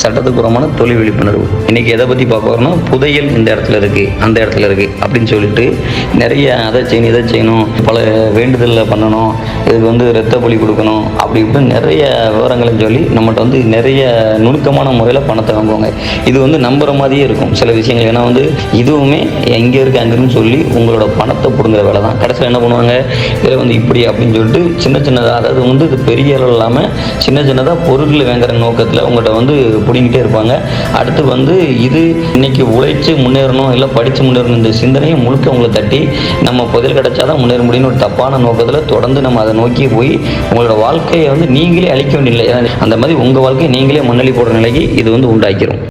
சட்டத்துக்கு புறமான தொழில் விழிப்புணர்வு. இன்னைக்கு எதை பற்றி பார்க்க வரோம்னா புதையல் இந்த இடத்துல இருக்கு அந்த இடத்துல இருக்கு அப்படின்னு சொல்லிட்டு நிறைய அதை செய்யணும் இதை செய்யணும் பல வேண்டுதலில் பண்ணணும் இதுக்கு வந்து ரத்த பலி கொடுக்கணும் அப்படி இப்படின்னு நிறைய விவரங்களும் சொல்லி நம்மகிட்ட வந்து நிறைய நுணுக்கமான முறையில் பணத்தை வாங்குவாங்க. இது வந்து நம்புற மாதிரியே இருக்கும் சில விஷயங்கள். ஏன்னா வந்து இதுவுமே எங்கே இருக்கு அங்கேருந்து சொல்லி உங்களோட பணத்தை பிடுங்குற வேலை தான். கடைசியில் என்ன பண்ணுவாங்க? இதில் வந்து இப்படி அப்படின்னு சொல்லிட்டு சின்ன சின்னதாக அதாவது வந்து இது பெரிய அளவு இல்லாமல் சின்ன சின்னதாக பொருட்கள் வாங்குற நோக்கத்தில் உங்கள்கிட்ட வந்து பிடிங்கிட்டே இருப்பாங்க. அடுத்து வந்து இது இன்னைக்கு உழைச்சு முன்னேறணும் இல்லை படித்து முன்னேறணும் இந்த சிந்தனையை முழுக்க உங்களை தட்டி நம்ம புதையல் கிடைச்சாதான் முன்னேற முடியும்னு ஒரு தப்பான நோக்கத்தில் தொடர்ந்து நம்ம அதை நோக்கி போய் உங்களோட வாழ்க்கையை வந்து நீங்களே அழிக்க வேண்டிய அந்த மாதிரி உங்கள் வாழ்க்கையை நீங்களே மண்ணளி போடுற நிலைக்கு இது வந்து உண்டாக்கிரும்.